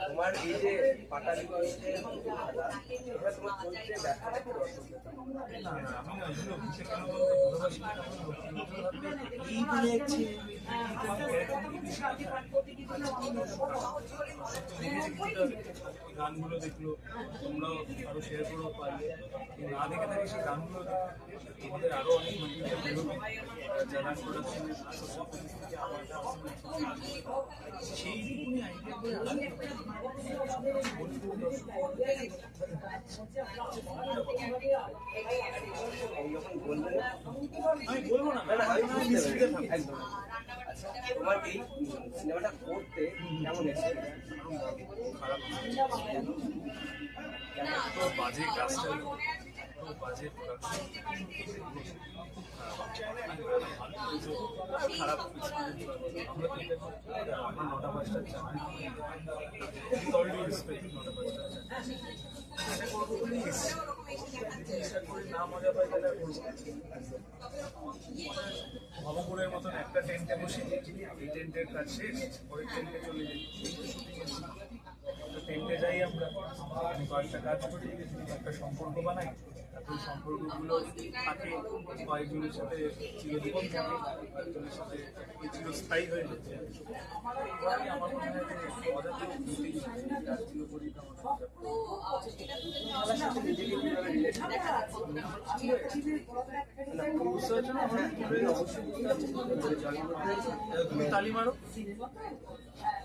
তোমার এই যে পাটালি ভাবে এই দেখেছি গানগুলো দেখল তোমরাও আরও শেয়ার করো পারলে না দেখে থাকি সেই গানগুলো তোমাদের আরও অনেক যারা প্রোডাকশনের আমি বলব না তোমার এই সিনেমাটা করতে কেমন খারাপ বাজে কাজটা। বাজে ভবপুরের মতন একটা টেন্টে বসে এই টেন্টের কাজ শেষ, পরের টেন্টে চলে যাই। টেন্টে যাই আমরা। আমি কয়েকটা কাজ করি, একটা সম্পর্ক বানাই। তারপর সম্পর্কগুলো থাকে কয়েকজনের সাথে চিরজীবন থাকে কয়েকজনের সাথে চিরস্থায়ী হয়ে এবারই আমার মনে হয় যে হ্যাঁ তালি মারো।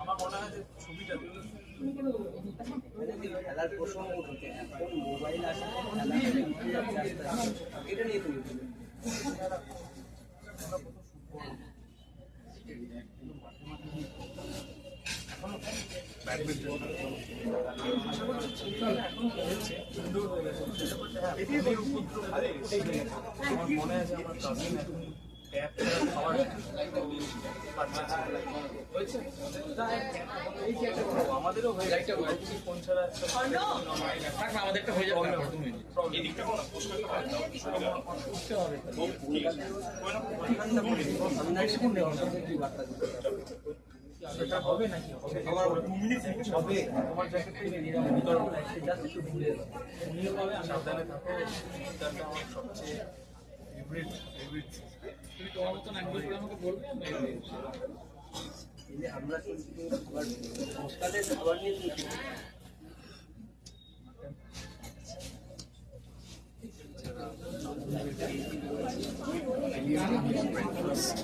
আমার মনে হয় খেলার প্রসঙ্গ থেকে এখন মোবাইল আসে খেলা। এটা নিয়ে তুমি কি বলবে? ব্যাডমিন্টন আশা করছি ছেলেরা এখনও খেলছে ইনডোর হয়ে গেছে সেটা করতে হ্যাঁ ফোনের উপদ্রব এটাই হয়ে গেছে। আমার মনে আমাদেরও হয়ে গেছে ফোন ছাড়া আমাদেরটা হয়ে যাবে তারপর সেটা হবে নাকি হবে? আমার হবে তোমার জ্যাকেটটাই নিয়ে যাব ভিতরে একটু ঘুরে যাব নিয়ে পাবে সাবধানে থাকো শীতকালটা আমার সবচেয়ে ফেভারিট ফেভারিট তুমি তোমার মতন একবার করে আমাকে বলবে আমরা কিন্তু খাবার খাবার নিয়ে ব্রেকফাস্ট